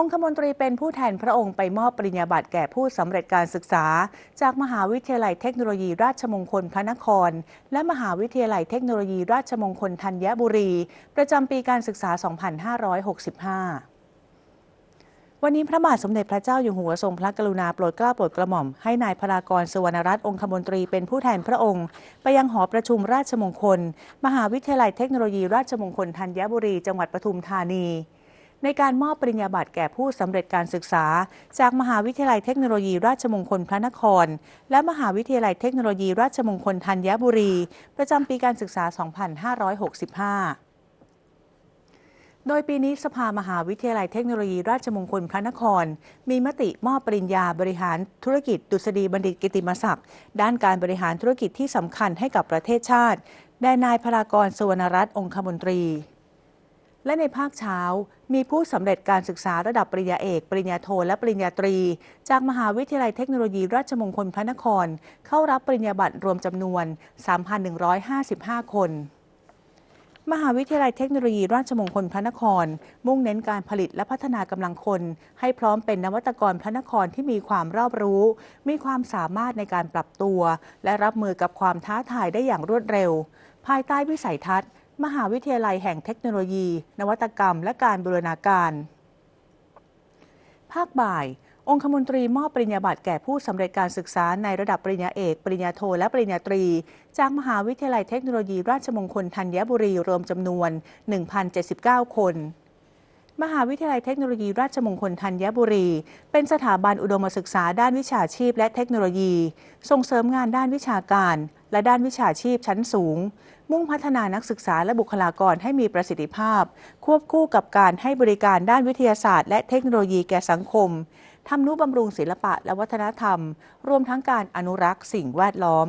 องคมนตรีเป็นผู้แทนพระองค์ไปมอบปริญญาบัตรแก่ผู้สำเร็จการศึกษา จากมหาวิทยาลัยเทคโนโลยีราชมงคลพระนคร และมหาวิทยาลัยเทคโนโลยีราชมงคลธัญบุรี ประจำปีการศึกษา 2565วันนี้พระบาทสมเด็จพระเจ้าอยู่หัวทรงพระกรุณาโปรดเกล้าโปรดกระหม่อมให้นายพรากรสุวรรณรัตน์องคมนตรีเป็นผู้แทนพระองค์ ไปยังหอประชุมราชมงคล มหาวิทยาลัยเทคโนโลยีราชมงคลธัญบุรี จังหวัดปทุมธานี ในการมอบปริญญาบัตรแก่ผู้สำเร็จการศึกษา จากมหาวิทยาลัยเทคโนโลยีราชมงคลพระนคร และมหาวิทยาลัยเทคโนโลยีราชมงคลธัญบุรี ประจำปีการศึกษา 2565โดยปีนี้สภามหาวิทยาลัยเทคโนโลยีราชมงคลพระนคร มีมติมอบปริญญาบริหารธุรกิจดุษฎีบัณฑิตกิติมศักดิ์ด้านการบริหารธุรกิจที่สำคัญให้กับประเทศชาติ แด่นายพรากรสุวรรณรัตน์องคมนตรี และในภาคเช้ามีผู้สำเร็จการศึกษาระดับปริญญาเอก ปริญญาโท และปริญญาตรี จากมหาวิทยาลัยเทคโนโลยีราชมงคลพระนคร เข้ารับปริญญาบัตรรวมจำนวน 3,155 คนมหาวิทยาลัยเทคโนโลยีราชมงคลพระนคร มุ่งเน้นการผลิตและพัฒนากำลังคน ให้พร้อมเป็นนวัตกรพระนครที่มีความรอบรู้ มีความสามารถในการปรับตัว และรับมือกับความท้าทายได้อย่างรวดเร็ว ภายใต้วิสัยทัศน์ มหาวิทยาลัยแห่งเทคโนโลยี นวัตกรรม และการบูรณาการ ภาคบ่าย องคมนตรีมอบปริญญาบัตรแก่ผู้สำเร็จการศึกษาในระดับปริญญาเอก ปริญญาโท และปริญญาตรี จากมหาวิทยาลัยเทคโนโลยี ราชมงคลธัญบุรีรวมจำนวน 1,079 คนมหาวิทยาลัยเทคโนโลยีราชมงคลธัญบุรี เป็นสถาบันอุดมศึกษาด้านวิชาชีพและเทคโนโลยี ส่งเสริมงานด้านวิชาการ และด้านวิชาชีพชั้นสูง มุ่งพัฒนานักศึกษาและบุคลากรให้มีประสิทธิภาพ ควบคู่กับการให้บริการด้านวิทยาศาสตร์ และเทคโนโลยีแก่สังคมทำนุบำรุงศิลปะและวัฒนธรรม รวมทั้งการอนุรักษ์สิ่งแวดล้อม